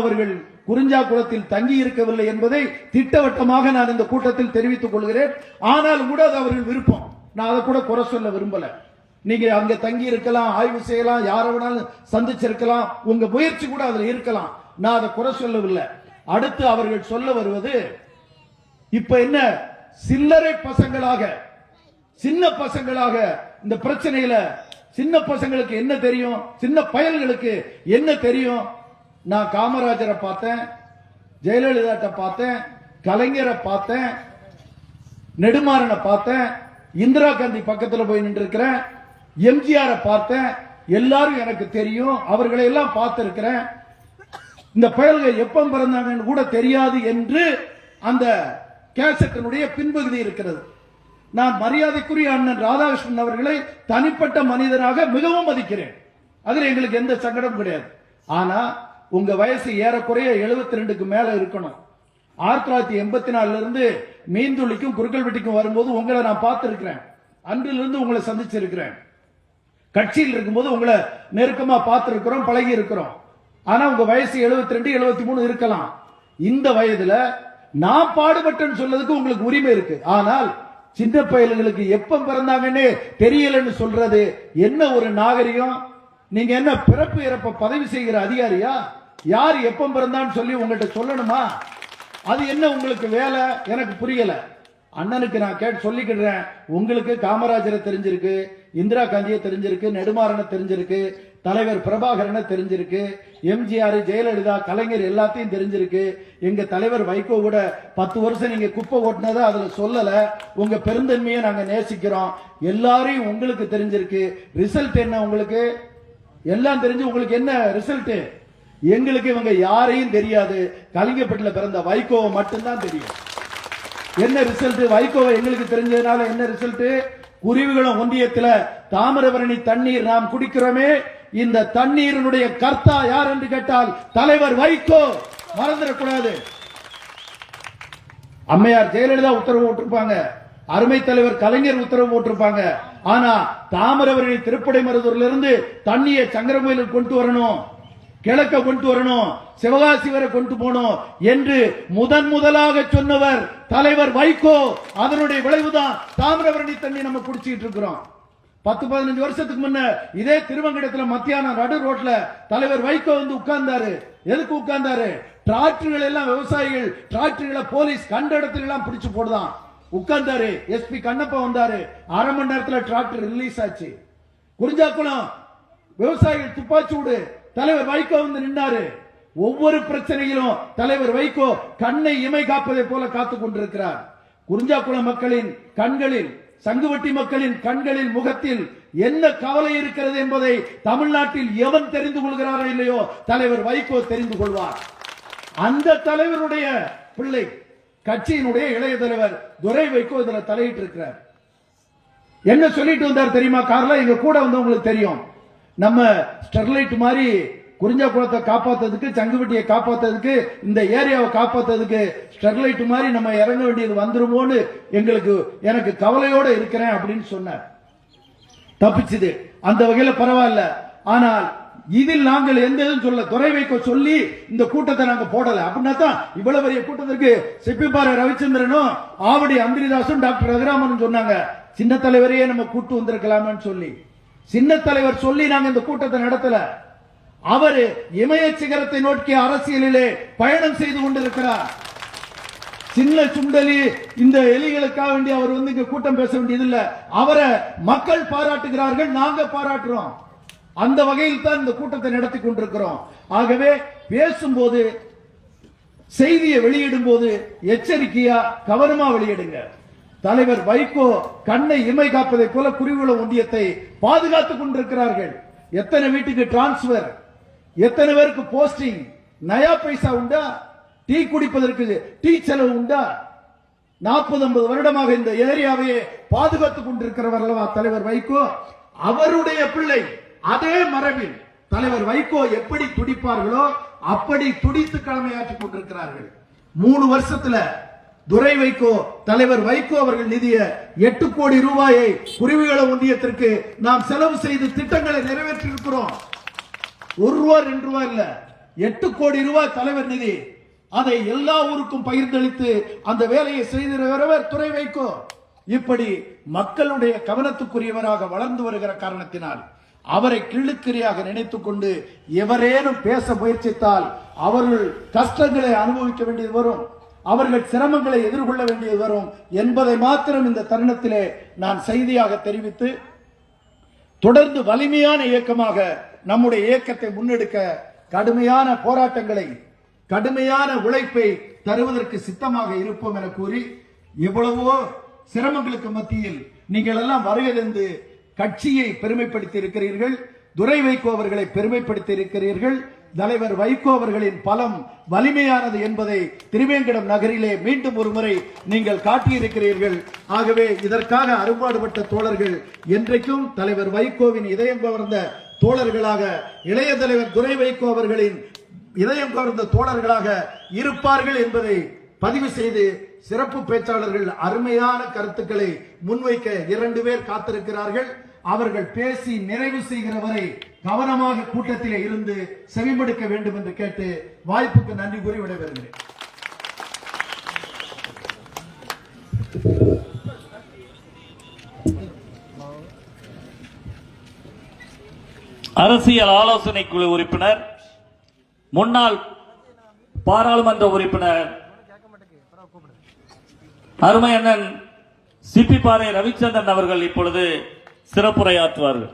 அவர்கள் குறிஞ்சாக்குளத்தில் தங்கி இருக்கவில்லை என்பதை திட்டவட்டமாக நான் இந்த கூட்டத்தில் தெரிவித்துக் கொள்கிறேன். ஆனால் கூட அது அவர்கள் விருப்பம். நான் அதை கூட குறை சொல்ல விரும்பல. நீங்க அங்க தங்கி இருக்கலாம் ஆய்வு செய்யலாம் யாரை வேணாலும் சந்திச்சிருக்கலாம் உங்க முயற்சி கூட அதுல இருக்கலாம். நான் அதை குறை சொல்லவில்லை. அடுத்து அவர்கள் சொல்ல வருவது இப்ப என்ன சில்லறை பசங்களாக சின்ன பசங்களாக இந்த பிரச்சனையில சின்ன பசங்களுக்கு என்ன தெரியும் சின்ன பயல்களுக்கு என்ன தெரியும் நான் காமராஜரை பார்த்தேன் ஜெயலலிதாட்ட பார்த்தேன் கலைஞரை பார்த்தேன் நெடுமாறனை பார்த்தேன் இந்திரா காந்தி பக்கத்தில் போய் நின்று இருக்கிறேன் எம்ஜிஆரை பார்த்தேன் எல்லாரும் எனக்கு தெரியும் அவர்களை எல்லாம் பார்த்திருக்கிறேன். இந்த பயல்கள் எப்ப பிறந்தாங்கன்னு கூட தெரியாது என்று அந்த கேசட்டினுடைய பின்பகுதி இருக்கிறது. நான் மரியாதைக்குரிய அண்ணன் ராதாகிருஷ்ணன் அவர்களை தனிப்பட்ட மனிதராக மிகவும் மதிக்கிறேன். அதில் எங்களுக்கு எந்த சங்கடமும் கிடையாது. ஆனா உங்க வயசு ஏறக்குறைய 72 ரெண்டுக்கு மேல இருக்கணும். ஆயிரத்தி தொள்ளாயிரத்தி எண்பத்தி நாலுல இருந்து மீன்துளிக்கும் குறுக்கல்வெட்டிக்கும் வரும்போது உங்களை நான் பார்த்திருக்கிறேன். அன்றிலிருந்து உங்களை சந்திச்சிருக்கிறேன். கட்சியில் இருக்கும்போது உங்களை நெருக்கமா பார்த்திருக்கிறோம் பழகி இருக்கிறோம் ஆனா உங்க வயசு 72 ரெண்டு எழுபத்தி மூணு இருக்கலாம். இந்த வயதுல நான் பாடுபட்டேன்னு சொல்றதுக்கு உங்களுக்கு உரிமை இருக்கு. ஆனால் சின்ன பயல்களுக்கு எப்ப பிறந்தாங்கன்னு தெரியலன்னு சொல்றது என்ன ஒரு நாகரிகம்? நீங்க என்ன பிறப்பு இறப்ப பதவி செய்கிற அதிகாரியா? யார் எப்போ பிறந்தான்னு சொல்லி உங்கள்கிட்ட சொல்லணுமா? அது என்ன உங்களுக்கு வேலை? எனக்கு புரியல. அண்ணனுக்கு நான் கேட்டு சொல்லிக்கிடுறேன். உங்களுக்கு காமராஜரை தெரிஞ்சிருக்கு இந்திரா காந்தியை தெரிஞ்சிருக்கு நெடுமாறனை தெரிஞ்சிருக்கு தலைவர் பிரபாகரனை தெரிஞ்சிருக்கு எம்ஜிஆர் ஜெயலலிதா கலைஞர் எல்லாத்தையும் தெரிஞ்சிருக்கு. எங்க தலைவர் வைகோ கூட பத்து வருஷம் நீங்க குப்பை ஓட்டினதை அதுல சொல்லல. உங்க பெருந்தன்மையை நாங்க நேசிக்கிறோம். எல்லாரையும் உங்களுக்கு தெரிஞ்சிருக்கு. ரிசல்ட் என்ன உங்களுக்கு? எல்லாம் தெரிஞ்சு உங்களுக்கு என்ன ரிசல்ட்டு? எங்களுக்கு இவங்க யாரையும் தெரியாது. கலிங்கப்பட்டில் பிறந்த வைகோவை மட்டும்தான் தெரியும். என்ன ரிசல்ட் வைகோவை எங்களுக்கு தெரிஞ்சதுனால என்ன ரிசல்ட் குருவிகளும் ஒன்றியத்தில் தாமிரபரணி தண்ணீர் நாம் குடிக்கிறோமே. இந்த தண்ணீரினுடைய கர்த்தா யார் என்று கேட்டால் தலைவர் வைகோ. மறந்துடக்கூடாது அம்மையார் ஜெயலலிதா உத்தரவு போட்டிருப்பாங்க. அருமை தலைவர் கலைஞர் உத்தரவு போட்டிருப்பாங்க. ஆனா தாமிரபரணி திருப்படை மருதூர்ல இருந்து தண்ணியை சங்கரமயிலுக்கு கொண்டு வரணும். கிழக்க கொண்டு வரணும் சிவகாசி வரை கொண்டு போகணும் என்று முதன் முதலாக சொன்னவர் தலைவர் வைகோ. அதனுடைய விளைவுதான் தாமிரபரணி தண்ணி நம்ம குடிச்சிட்டு இருக்கிறோம். பத்து பதினஞ்சு வருஷத்துக்கு முன்ன இதே திருவங்கிடத்துல மத்தியானம் நடு ரோட்ல தலைவர் வைகோ வந்து உட்கார்ந்தாரு. எதுக்கு உட்கார்ந்தாரு? டிராக்டர்கள் எல்லாம் விவசாயிகள் டிராக்டர்களை போலீஸ் கண்ட இடத்துல எல்லாம் பிடிச்சு போடுதான். உட்கார்ந்தாரு. எஸ்பி கண்ணப்பா வந்தாரு. அரை மணி நேரத்துல டிராக்டர் ரிலீஸ் ஆச்சு. குறிஞ்சாக்குளம் விவசாயிகள் துப்பாச்சூடு தலைவர் வைகோ வந்து நின்னாரு. ஒவ்வொரு பிரச்சனையிலும் தலைவர் வைகோ கண்ணை இமை காப்பதை போல காத்துக் கொண்டிருக்கிறார். குறிஞ்சாக்குளம் மக்களின் கண்களில் சங்குவட்டி மக்களின் கண்களில் முகத்தில் என்ன கவலை இருக்கிறது என்பதை தமிழ்நாட்டில் எவன் தெரிந்து கொள்கிறாரோ இல்லையோ தலைவர் வைகோ தெரிந்து கொள்வார். அந்த தலைவருடைய பிள்ளை கட்சியினுடைய இளைய தலைவர் துரை வைகோ இதுல தலையிட்டு இருக்கிறார் என்ன சொல்லிட்டு வந்தார் தெரியுமா கார்ல? எங்க கூட வந்து உங்களுக்கு தெரியும். நம்ம ஸ்டெர்லைட் மாதிரி குறிஞ்சா குளத்தை காப்பாத்துறதுக்கு சங்குவட்டியை காப்பாத்துறதுக்கு இந்த ஏரியாவை காப்பாத்துறதுக்கு ஸ்டெர்லைட் மாதிரி நம்ம இறங்க வேண்டியது வந்துருமோன்னு எங்களுக்கு எனக்கு கவலையோட இருக்கிறேன் அப்படின்னு சொன்னார். தப்பிச்சுது. அந்த வகையில பரவாயில்ல. ஆனால் இதில் நாங்கள் எந்த இதுவும் சொல்ல துறை வைக்க சொல்லி இந்த கூட்டத்தை நாங்க போடல. அப்படின்னா தான் இவ்வளவு பெரிய கூட்டத்திற்கு சிப்பிப்பாறை ரவிச்சந்திரனும் ஆவடி அந்திரிதாசும் டாக்டர் ரகுராமனும் சொன்னாங்க. சின்ன தலைவரையே நம்ம கூட்டு வந்திருக்கலாமேன்னு சொல்லி. சின்ன தலைவர் சொல்லி நாங்க இந்த கூட்டத்தை நடத்தல. அவர் இமய சிகரத்தை நோக்கி அரசியலிலே பயணம் செய்து கொண்டிருக்கிறார். சின்ன சுண்டலி இந்த எலிகளுக்காக வேண்டி அவர் வந்து இங்க கூட்டம் பேச வேண்டியது இல்ல அவரை மக்கள் பாராட்டுகிறார்கள் நாங்க பாராட்டுறோம். அந்த வகையில் தான் இந்த கூட்டத்தை நடத்தி கொண்டிருக்கிறோம். ஆகவே பேசும்போது செய்தியை வெளியிடும் போது எச்சரிக்கையா கவனமா வெளியிடுங்க. தலைவர் வைகோ கண்ணை இமை காப்பதை போல குருவிகுள ஒன்றியத்தை பாதுகாத்துக் கொண்டிருக்கிறார்கள். எத்தனை வீட்டுக்கு டிரான்ஸ்பர் எத்தனை பேருக்கு போஸ்டிங் நயா பைசா உண்டா? டீ குடிப்பதற்கு டீ செலவு உண்டா? நாற்பது ஐம்பது வருடமாக இந்த ஏரியாவையே பாதுகாத்துக் கொண்டிருக்கிறவர் அல்லவா தலைவர் வைகோ? அவருடைய பிள்ளை அதே மரபில் தலைவர் வைகோ எப்படி துடிப்பார்களோ அப்படி துடித்து கடமையாற்றிக் கொண்டிருக்கிறார்கள். மூணு வருஷத்துல துரை வைகோ தலைவர் வைகோ அவர்கள் நிதிய எட்டு கோடி ரூபாயை குருவிகள ஒன்றியத்திற்கு நாம் செலவு செய்து திட்டங்களை நிறைவேற்றி இருக்கிறோம் ஒரு ரூபா ரெண்டு ரூபா இல்ல. எட்டு கோடி ரூபாய் தலைவர் நிதி. அதை எல்லா ஊருக்கும் பகிர்ந்தளித்து அந்த வேலையை செய்திருக்கிறவர் துறை வைக்கோ இப்படி மக்களுடைய கவனத்துக்குரியவராக வளர்ந்து வருகிற காரணத்தினால் அவரை கிள்ளுக்கிரியாக நினைத்துக் கொண்டு எவரேனும் பேச முயற்சித்தால் அவர்கள் கஷ்டங்களை அனுபவிக்க வேண்டியது வரும். அவர்கள் சிரமங்களை எதிர்கொள்ள வேண்டியது வரும் என்பதை மாத்திரம் இந்த தருணத்திலே நான் செய்தியாக தெரிவித்து தொடர்ந்து வலிமையான இயக்கமாக நம்முடைய இயக்கத்தை முன்னெடுக்க கடுமையான போராட்டங்களை கடுமையான உழைப்பை தருவதற்கு சித்தமாக இருப்போம் என கூறி எவ்வளவோ சிரமங்களுக்கு மத்தியில் நீங்கள் எல்லாம் வருகிறந்து கட்சியை பெருமைப்படுத்தி இருக்கிறீர்கள் துரை வைகோ அவர்களை பெருமைப்படுத்தி இருக்கிறீர்கள் தலைவர் வைகோ அவர்களின் பலம் வலிமையானது என்பதை திருவேங்கடம் நகரிலே மீண்டும் ஒரு முறை நீங்கள் காட்டியிருக்கிறீர்கள். ஆகவே இதற்காக அரும்பாடுபட்ட தோழர்கள் என்றைக்கும் தலைவர் வைகோவின் இதயம் கவர்ந்த தோழர்களாக இளைய தலைவர் துரை வைகோ அவர்களின் இதயம் கவர்ந்த தோழர்களாக இருப்பார்கள் என்பதை பதிவு செய்து சிறப்பு பேச்சாளர்கள் அருமையான கருத்துக்களை முன்வைக்க இரண்டு பேர் காத்திருக்கிறார்கள். அவர்கள் பேசி நிறைவு செய்கிற வரை கவனமாக கூட்டத்திலே இருந்து செவிமடுக்க வேண்டும் என்று கேட்டு வாய்ப்புக்கு நன்றி கூறி விடைபெறுகிறேன். அரசியல் ஆலோசனை குழு உறுப்பினர் முன்னாள் பாராளுமன்ற உறுப்பினர் அருமையண்ணன் சிப்பி பாறை ரவிச்சந்திரன் அவர்கள் இப்பொழுது சிறப்புரையாற்றுவார்கள்